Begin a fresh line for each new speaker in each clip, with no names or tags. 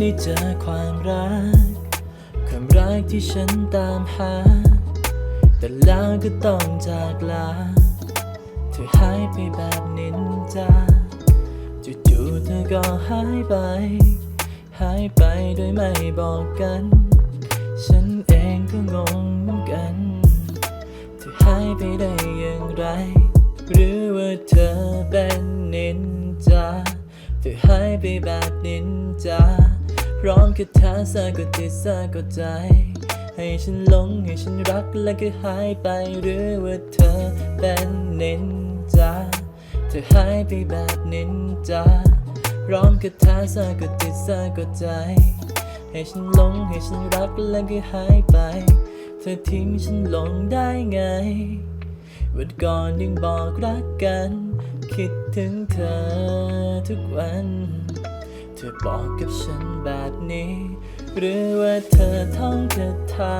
ได้เจอความรัก ความรักที่ฉันตามหา แต่แล้วก็ต้องจากลา เธอหายไปแบบนินจาจู่ๆเธอก็หายไป หายไปโดยไม่บอกกัน ฉันเองก็งงเหมือนกัน เธอหายไปได้อย่างไร หรือว่าเธอเป็นนินจาเธอหายไปแบบนินจา ร้องคาถาสะกดจิตสะกดใจ ให้ฉันหลงให้ฉันรักแล้วก็หายไปหรือว่าเธอเป็นนินจาเธอหายไปแบบนินจาร้องคาถาสะกดจิตสะกดใจ ให้ฉันหลงให้ฉันรักแล้วก็หายไป เธอทิ้งฉันลงได้ไงวันก่อนยังบอกรักกัน คิดถึงเธอทุกวัน ธอบอกกับฉันแบบนี้ หรือว่าเธอท่องคาถา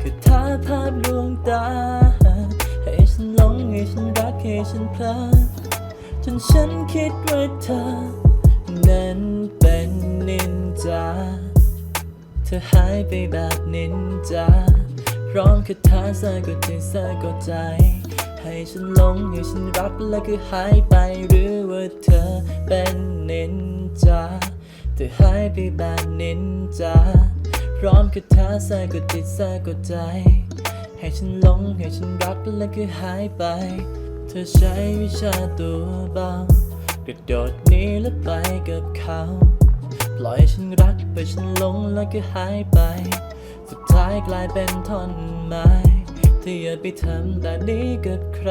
คาถาภาพลวงตา ให้ฉันหลงให้ฉันรักให้ฉันเพลิดจนฉันคิดว่าเธอ นั้นเป็นนินจา เธอหายไปแบบนินจา พร้อมคาถาสะกดใจสะกดใจ ให้ฉันหลงให้ฉันรักแล้วก็หายไปหรือว่าเธอเป็นนินจาเธอหายไปแบบนินจาพร้อมคาถาสะกดจิตสะกดใจ ให้ฉันหลงให้ฉันรักแล้วก็หายไป เธอใช้วิชาตัวเบากระโดดหนี้แล้วไปกับเขา ปล่อยฉันรักไปฉันหลงแล้วก็หายไป สุดท้ายกลายเป็นท่อนไม้ ธออย่าไปทำแบบนี้กับใคร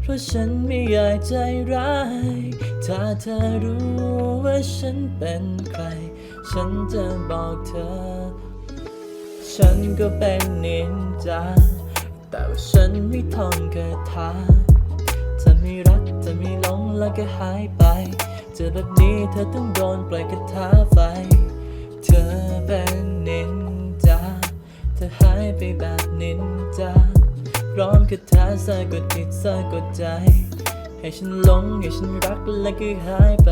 เพราะฉันไม่อยากใจร้าย ถ้าเธอรู้ว่าฉันเป็นใคร ฉันจะบอกเธอ ฉันก็เป็นนินจา แต่ว่าฉันไม่ท่องคาถาจะไม่รักจะไม่หลงแล้วก็หายไป เจอแบบนี้เธอต้องโดนปล่อยคาถา จาพร้อมคาถาสะกดจิตสะกดใจ ให้ฉันหลงให้ฉันรักและก็หายไป